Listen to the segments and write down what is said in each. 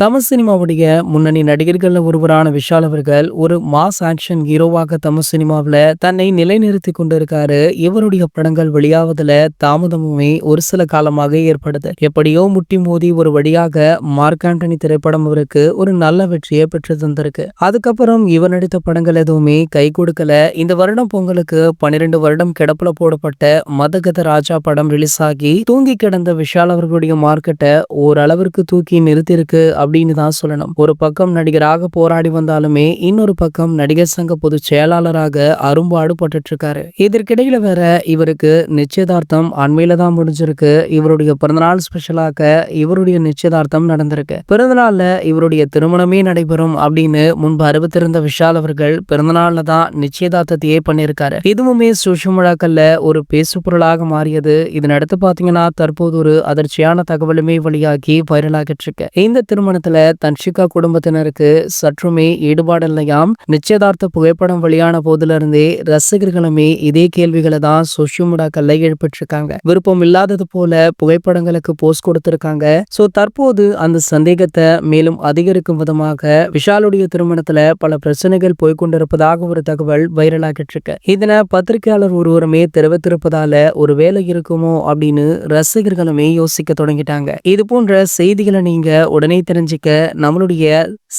தமிழ் சினிமாவுடைய முன்னணி நடிகர்களில் ஒருவரான விஷால் அவர்கள் ஒரு மாஸ் ஆக்ஷன் ஹீரோவாக தமிழ் சினிமாவில் தன்னை நிலைநிறுத்தி கொண்டிருக்காரு. இவருடைய படங்கள் வெளியாவதில் தாமதமுமே ஒரு சில காலமாக ஏற்படுது. எப்படியோ முட்டி மோதி ஒரு வழியாக மார்க் ஆண்டனி திரைப்படம் அவருக்கு ஒரு நல்ல வெற்றியை பெற்று தந்திருக்கு. அதுக்கப்புறம் இவர் நடித்த படங்கள் எதுவுமே கை கொடுக்கல. இந்த வருடம் பொங்கலுக்கு பன்னிரெண்டு வருடம் கிடப்புல போடப்பட்ட மதகத ராஜா படம் ரிலீஸ் ஆகி தூங்கி கிடந்த விஷால் அவர்களுடைய மார்க்கெட்டை ஓரளவிற்கு தூக்கி நிறுத்தியிருக்கு அப்படின்னு தான் சொல்லணும். ஒரு பக்கம் நடிகராக போராடி வந்தாலுமே இன்னொரு பக்கம் நடிகர் சங்க பொதுச் செயலாளராக அரும்பாடு பட்டுட்டு இருக்காரு இதற்கிடையில வேற இவருக்கு நிச்சயதார்த்தம் அண்மையில தான் முடிஞ்சிருக்கு. இவருடைய பிறந்தநாள் ஸ்பெஷலாக இவருடைய நிச்சயதார்த்தம் நடந்திருக்கு. பிறந்தநாள்ல இவருடைய திருமணமே நடைபெறும் அப்படின்னு முன்பு அறிவித்திருந்த விஷால் அவர்கள் பிறந்தநாள்ல தான் நிச்சயதார்த்தத்தையே பண்ணியிருக்காரு. இதுவுமே சோஷியல் ஒரு பேசு பொருளாக மாறியது. இதன் அடுத்து பாத்தீங்கன்னா தற்போது ஒரு அதிர்ச்சியான தகவலுமே வழியாகி வைரலாகிட்டு இருக்கு இந்த திருமணத்துல தன்ஷிகா குடும்பத்தினருக்கு சற்றுமே ஈடுபாடு இல்லையாம். நிச்சயதார்த்த புகைப்படம் வெளியான போதுல இருந்தே ரசிகர்களுமே இதே கேள்விகளை தான் சோஷியல் மீடியாக்கள்ல எழுப்பிட்டு இருக்காங்க விருப்பம் இல்லாதது போல புகைப்படங்களுக்கு போஸ்ட் கொடுத்திருக்காங்க. சோ தற்போது அந்த சந்தேகத்தை மேலும் அதிகரிக்கும் விதமாக விஷாலுடைய திருமணத்துல பல பிரச்சனைகள் போய்கொண்டிருப்பதாக ஒரு தகவல் வைரலாகிட்டு இருக்கு. இதனை பத்திரிகையாளர் ஒருவருமே தெரிவித்திருப்பதால ஒரு வேலை இருக்குமோ அப்படின்னு ரசிகர்களுமே யோசிக்க தொடங்கிட்டாங்க. இது போன்ற செய்திகளை நீங்க உடனே தெரிஞ்சுக்க நம்மளுடைய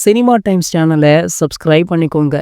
சினிமா டைம்ஸ் சேனலை சப்ஸ்கிரைப் பண்ணிக்கோங்க.